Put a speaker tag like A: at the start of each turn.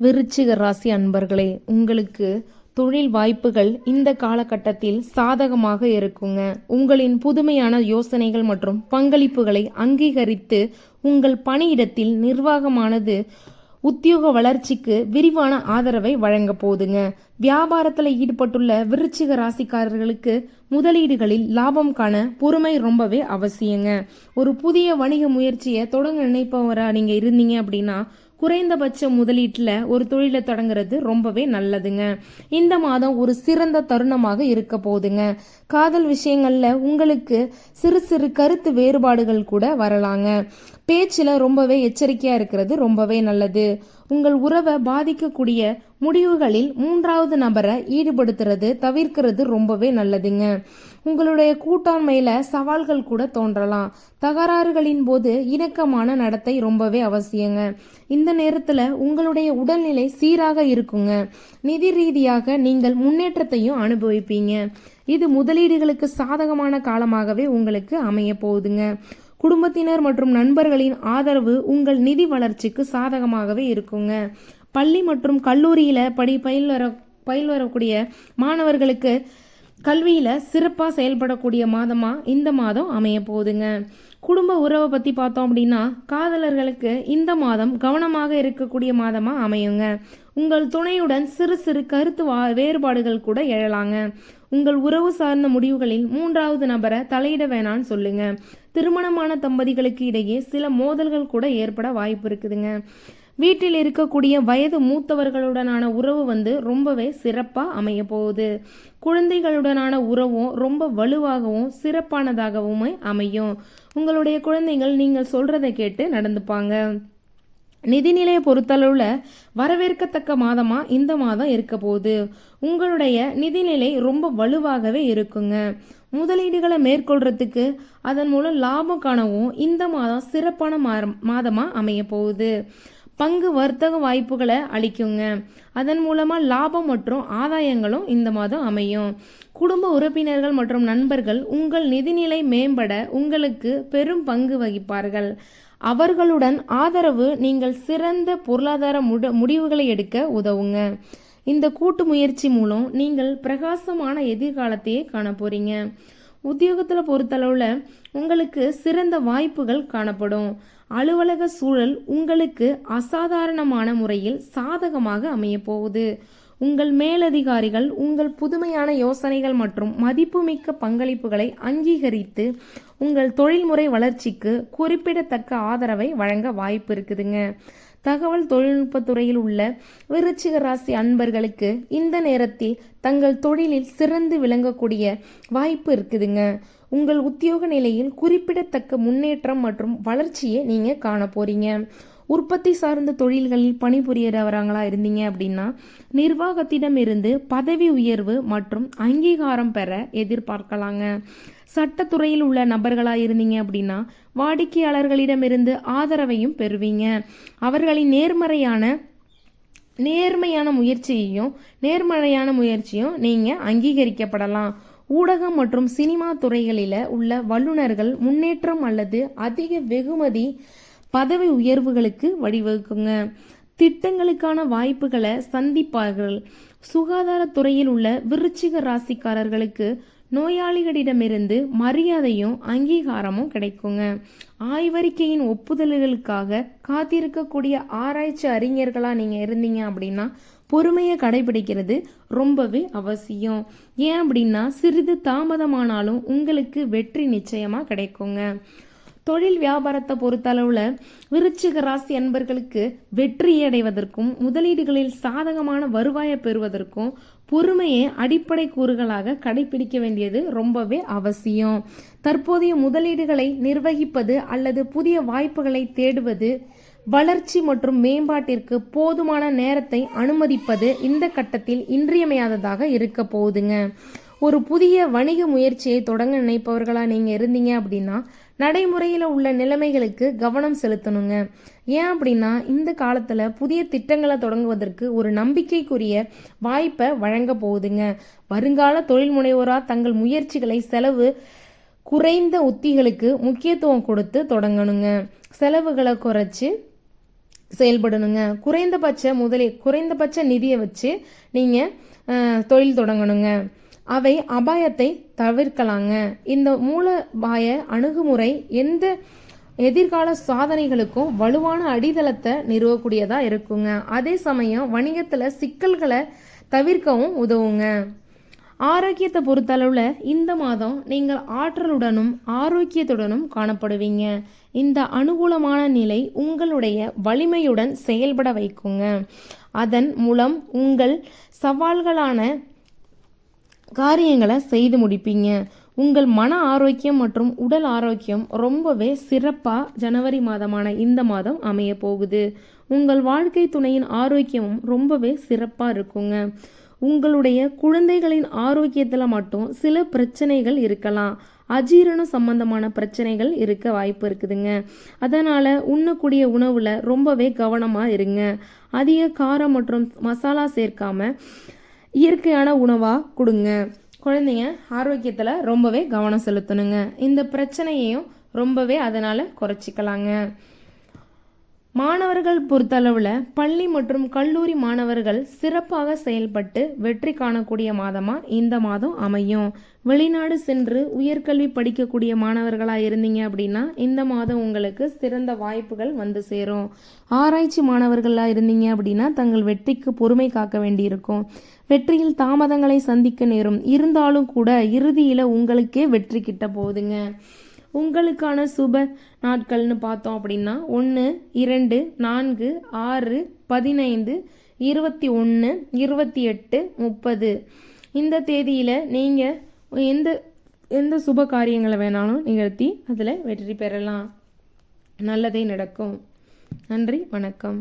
A: விருச்சிக ராசி அன்பர்களே உங்களுக்கு தொழில் வாய்ப்புகள் இந்த காலகட்டத்தில் சாதகமாக இருக்குங்க. உங்களின் புதுமையான யோசனைகள் மற்றும் பங்களிப்புகளை அங்கீகரித்து உங்கள் பணியிடத்தில் நிர்வாகமானது உத்தியோக வளர்ச்சிக்கு விரிவான ஆதரவை வழங்க போதுங்க வியாபாரத்தில் ஈடுபட்டுள்ள விருச்சிக ராசிக்காரர்களுக்கு முதலீடுகளில் லாபம் காண பொறுமை ரொம்பவே அவசியங்க. ஒரு புதிய வணிக முயற்சியை தொடங்க நினைப்பவரா நீங்க இருந்தீங்க அப்படின்னா குறைந்தபட்ச முதலீட்டில் ஒரு தொழிலை தொடங்குறது ரொம்பவே நல்லதுங்க. இந்த மாதம் ஒரு சிறந்த தருணமாக இருக்க போகுதுங்க. காதல் விஷயங்களில் உங்களுக்கு சிறு சிறு கருத்து வேறுபாடுகள் கூட வரலாங்க. பேச்சில் ரொம்பவே எச்சரிக்கையாக இருக்கிறது ரொம்பவே நல்லது. உங்கள் உறவை பாதிக்கக்கூடிய முடிவுகளில் மூன்றாவது நபரை ஈடுபடுத்துறது தவிர்க்கிறது ரொம்பவே நல்லதுங்க. உங்களுடைய கூட்டாண்மையில சவால்கள் கூட தோன்றலாம். தகராறுகளின் போது இணக்கமான நடத்தை ரொம்பவே அவசியங்க. இந்த நேரத்துல உங்களுடைய உடல்நிலை சீராக இருக்குங்க. நிதி ரீதியாக நீங்கள் முன்னேற்றத்தையும் அனுபவிப்பீங்க. இது முதலீடுகளுக்கு சாதகமான காலமாகவே உங்களுக்கு அமைய போகுதுங்க. குடும்பத்தினர் மற்றும் நண்பர்களின் ஆதரவு உங்கள் நிதி வளர்ச்சிக்கு சாதகமாகவே இருக்குங்க. பள்ளி மற்றும் கல்லூரியில படி பயில் வர பயில் வரக்கூடிய மாணவர்களுக்கு கல்வியில சிறப்பா செயல்படக்கூடிய மாதமா இந்த மாதம் அமைய போகுதுங்க குடும்ப உறவை பற்றி பார்த்தோம் அப்படின்னா காதலர்களுக்கு இந்த மாதம் கவனமாக இருக்கக்கூடிய மாதமாக அமையுங்க. உங்கள் துணையுடன் சிறு சிறு கருத்து வா- வேறுபாடுகள் கூட எழலாங்க. உங்கள் உறவு சார்ந்த முடிவுகளில் மூன்றாவது நபரை தலையிட வேணான்னு சொல்லுங்க. திருமணமான தம்பதிகளுக்கு இடையே சில மோதல்கள் கூட ஏற்பட வாய்ப்பு இருக்குதுங்க. வீட்டில் இருக்கக்கூடிய வயது மூத்தவர்களுடனான உறவு வந்து ரொம்பவே சிறப்பாக அமைய போகுது. குழந்தைகளுடனான உறவும் ரொம்ப வலுவாகவும் சிறப்பானதாகவுமே அமையும். உங்களுடைய குழந்தைகள் நீங்கள் சொல்றதை கேட்டு நடந்துப்பாங்க. நிதிநிலையை பொறுத்தளவுல வரவேற்கத்தக்க மாதமா இந்த மாதம் இருக்க போகுது. உங்களுடைய நிதிநிலை ரொம்ப வலுவாகவே இருக்குங்க. முதலீடுகளை மேற்கொள்றதுக்கு அதன் மூலம் லாபம் காணவும் இந்த மாதம் சிறப்பான மா- மாதமா அமைய போகுது. பங்கு வர்த்தக வாய்ப்புகளை அளிக்குங்க. அதன் மூலமா லாபம் மற்றும் ஆதாயங்களும் இந்த மாதம் அமையும். குடும்ப உறுப்பினர்கள் மற்றும் நண்பர்கள் உங்கள் நிதிநிலை மேம்பட உங்களுக்கு பெரும் பங்கு வகிப்பார்கள். அவர்களுடன் ஆதரவு நீங்கள் சிறந்த பொருளாதார முட- முடிவுகளை எடுக்க உதவுங்க. இந்த கூட்டு முயற்சி மூலம் நீங்கள் பிரகாசமான எதிர்காலத்தையே காண போறீங்க உத்தியோகத்தில் பொறுத்தளவில் உங்களுக்கு சிறந்த வாய்ப்புகள் காணப்படும். அலுவலக சூழல் உங்களுக்கு அசாதாரணமான முறையில் சாதகமாக அமையப்போகுது உங்கள் மேலதிகாரிகள் உங்கள் புதுமையான யோசனைகள் மற்றும் மதிப்புமிக்க பங்களிப்புகளை அங்கீகரித்து உங்கள் தொழில்முறை வளர்ச்சிக்கு குறிப்பிடத்தக்க ஆதரவை வழங்க வாய்ப்பு இருக்குதுங்க. தகவல் தொழில்நுட்பத்துறையில் உள்ள விருச்சிக ராசி அன்பர்களுக்கு இந்த நேரத்தில் தங்கள் தொழிலில் சிறந்து விளங்கக்கூடிய வாய்ப்பு இருக்குதுங்க. உங்கள் உத்தியோக நிலையில் குறிப்பிடத்தக்க முன்னேற்றம் மற்றும் வளர்ச்சியை நீங்க காண போறீங்க உற்பத்தி சார்ந்த தொழில்களில் பணிபுரியறவராங்களா இருந்தீங்க அப்படின்னா நிர்வாகத்திடம் இருந்து பதவி உயர்வு மற்றும் அங்கீகாரம் பெற எதிர்பார்க்கலாங்க. சட்டத்துறையில் உள்ள நபர்களா இருந்தீங்க அப்படின்னா வாடிக்கையாளர்களிடமிருந்து ஆதரவையும் பெறுவீங்க. அவர்களின் நேர்மறையான நேர்மையான முயற்சியையும் நேர்மறையான முயற்சியும் நீங்க அங்கீகரிக்கப்படலாம். ஊடகம் மற்றும் சினிமா துறைகளில உள்ள வல்லுநர்கள் முன்னேற்றம் அல்லது அதிக வெகுமதி பதவி உயர்வுகளுக்கு வழிவகுக்குங்க. திட்டங்களுக்கான வாய்ப்புகளை சந்திப்பார்கள். சுகாதாரத்துறையில் உள்ள விருச்சிக ராசிக்காரர்களுக்கு நோயாளிகளிடமிருந்து மரியாதையும் அங்கீகாரமும் கிடைக்குங்க. ஆய்வறிக்கையின் ஒப்புதல்களுக்காக காத்திருக்கக்கூடிய ஆராய்ச்சி அறிஞர்களா நீங்க இருந்தீங்க அப்படின்னா பொறுமையை கடைபிடிக்கிறது ரொம்பவே அவசியம். ஏன் அப்படின்னா சிறிது தாமதமானாலும் உங்களுக்கு வெற்றி நிச்சயமா கிடைக்குங்க. தொழில் வியாபாரத்தை பொறுத்தளவுல விருச்சிக ராசி அன்பர்களுக்கு வெற்றி அடைவதற்கும் முதலீடுகளில் சாதகமான வருவாயை பெறுவதற்கும் பொறுமையை அடிப்படை கூறுகளாக கடைபிடிக்க வேண்டியது ரொம்பவே அவசியம். தற்போதைய முதலீடுகளை நிர்வகிப்பது அல்லது புதிய வாய்ப்புகளை தேடுவது வளர்ச்சி மற்றும் மேம்பாட்டிற்கு போதுமான நேரத்தை அனுமதிப்பது இந்த கட்டத்தில் இன்றியமையாததாக இருக்க போகுதுங்க. ஒரு புதிய வணிக முயற்சியை தொடங்க நினைப்பவர்களா நீங்க இருந்தீங்க அப்படின்னா நடைமுறையில் உள்ள நிலைமைகளுக்கு கவனம் செலுத்தணுங்க. ஏன் அப்படின்னா இந்த காலத்தில் புதிய திட்டங்களை தொடங்குவதற்கு ஒரு நம்பிக்கைக்குரிய வாய்ப்பை வழங்க போகுதுங்க. வருங்கால தொழில் முனைவோராக தங்கள் முயற்சிகளை செலவு குறைந்த உத்திகளுக்கு முக்கியத்துவம் கொடுத்து தொடங்கணுங்க. செலவுகளை குறைச்சி செயல்படணுங்க. குறைந்தபட்ச முதலீ குறைந்தபட்ச நிதியை வச்சு நீங்கள் தொழில் தொடங்கணுங்க. அவை அபாயத்தை தவிர்க்கலாங்க. இந்த மூலபாய அணுகுமுறை எந்த எதிர்கால சாதனைகளுக்கும் வலுவான அடித்தளத்தை நிறுவக்கூடியதா இருக்குங்க. அதே சமயம் வணிகத்தில் சிக்கல்களை தவிர்க்கவும் உதவுங்க. ஆரோக்கியத்தை பொறுத்தளவில் இந்த மாதம் நீங்கள் ஆற்றலுடனும் ஆரோக்கியத்துடனும் காணப்படுவீங்க. இந்த அனுகூலமான நிலை உங்களுடைய வலிமையுடன் செயல்பட வைக்குங்க. அதன் மூலம் உங்கள் சவால்களான காரியங்களை செய்து முடிப்பீங்க. உங்கள் மன ஆரோக்கியம் மற்றும் உடல் ஆரோக்கியம் ரொம்பவே சிறப்பாக ஜனவரி மாதமான இந்த மாதம் அமைய போகுது. உங்கள் வாழ்க்கை துணையின் ஆரோக்கியமும் ரொம்பவே சிறப்பாக இருக்குங்க. உங்களுடைய குழந்தைகளின் ஆரோக்கியத்தில் மட்டும் சில பிரச்சனைகள் இருக்கலாம். அஜீரணம் சம்பந்தமான பிரச்சனைகள் இருக்க வாய்ப்பு இருக்குதுங்க. அதனால் உண்ணக்கூடிய உணவில் ரொம்பவே கவனமாக இருங்க. அதிக காரம் மற்றும் மசாலா சேர்க்காம இயற்கையான உணவாக கொடுங்க. குழந்தைங்க ஆரோக்கியத்தில் ரொம்பவே கவனம் செலுத்தணுங்க. இந்த பிரச்சனையையும் ரொம்பவே அதனால் குறைச்சிக்கலாங்க. மாணவர்கள் பொறுத்தளவில் பள்ளி மற்றும் கல்லூரி மாணவர்கள் சிறப்பாக செயல்பட்டு வெற்றி காணக்கூடிய மாதமாக இந்த மாதம் அமையும். வெளிநாடு சென்று உயர்கல்வி படிக்கக்கூடிய மாணவர்களாக இருந்தீங்க அப்படின்னா இந்த மாதம் உங்களுக்கு சிறந்த வாய்ப்புகள் வந்து சேரும். ஆராய்ச்சி மாணவர்களாக இருந்தீங்க அப்படின்னா தங்கள் வெற்றிக்கு பொறுமை காக்க வேண்டியிருக்கும். வெற்றியில் தாமதங்களை சந்திக்க நேரும். இருந்தாலும் கூட இறுதியில் உங்களுக்கே வெற்றி கிட்ட போகுதுங்க. உங்களுக்கான சுப நாட்கள்னு பார்த்தோம் அப்படின்னா ஒன்று இரண்டு நான்கு ஆறு பதினைந்து இருபத்தி ஒன்று இருபத்தி எட்டு முப்பது. இந்த தேதியில் நீங்கள் எந்த எந்த சுப காரியங்களை வேணாலும் நிகழ்த்தி அதில் வெற்றி பெறலாம். நல்லதே நடக்கும். நன்றி வணக்கம்.